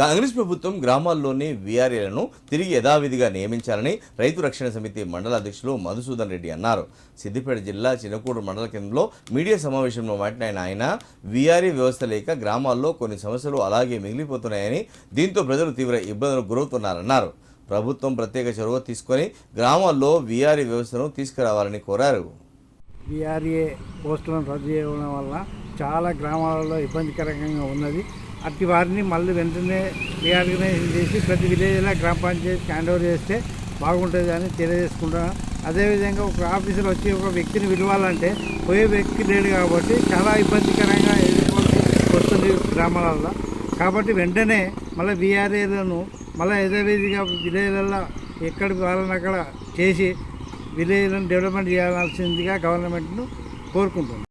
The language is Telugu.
కాంగ్రెస్ ప్రభుత్వం గ్రామాల్లోని వీఆర్ఏలను తిరిగి యథావిధిగా నియమించాలని రైతు రక్షణ సమితి మండల అధ్యక్షులు మధుసూదన్ రెడ్డి అన్నారు. సిద్దిపేట జిల్లా చిన్నకూరు మండల కేంద్రంలో మీడియా సమావేశంలో మాట్లాడిన ఆయన వీఆర్ఏ వ్యవస్థ లేక గ్రామాల్లో కొన్ని సమస్యలు అలాగే మిగిలిపోతున్నాయని దీంతో ప్రజలు తీవ్ర ఇబ్బందులకు గురవుతున్నారన్నారు. ప్రభుత్వం ప్రత్యేక చొరవ తీసుకొని గ్రామాల్లో వీఆర్ఏ వ్యవస్థను తీసుకురావాలని కోరారు. వీఆర్ఏ పోస్టులను రద్దు చేయడం వల్ల చాలా గ్రామాలలో ఇబ్బందికరంగా ఉన్నది. అట్టి వారిని మళ్ళీ వెంటనే రీఆర్గనైజ్ చేసి ప్రతి విలేజ్లో గ్రామ పంచాయతీ హ్యాండ్ ఓవర్ చేస్తే బాగుంటుంది అని తెలియజేసుకుంటున్నాను అదేవిధంగా ఒక ఆఫీసర్ వచ్చి ఒక వ్యక్తిని విలవాలంటే పోయే వ్యక్తి లేడు కాబట్టి చాలా ఇబ్బందికరంగా ఎదుర్కోవాల్సి వస్తుంది గ్రామాలలో కాబట్టి వెంటనే మళ్ళీ వీఆర్ఏలను మళ్ళీ యథావిధిగా విలేజ్లలో ఎక్కడికి వాళ్ళని అక్కడ చేసి విలేజ్లను డెవలప్మెంట్ చేయాల్సిందిగా గవర్నమెంట్ను కోరుకుంటున్నాను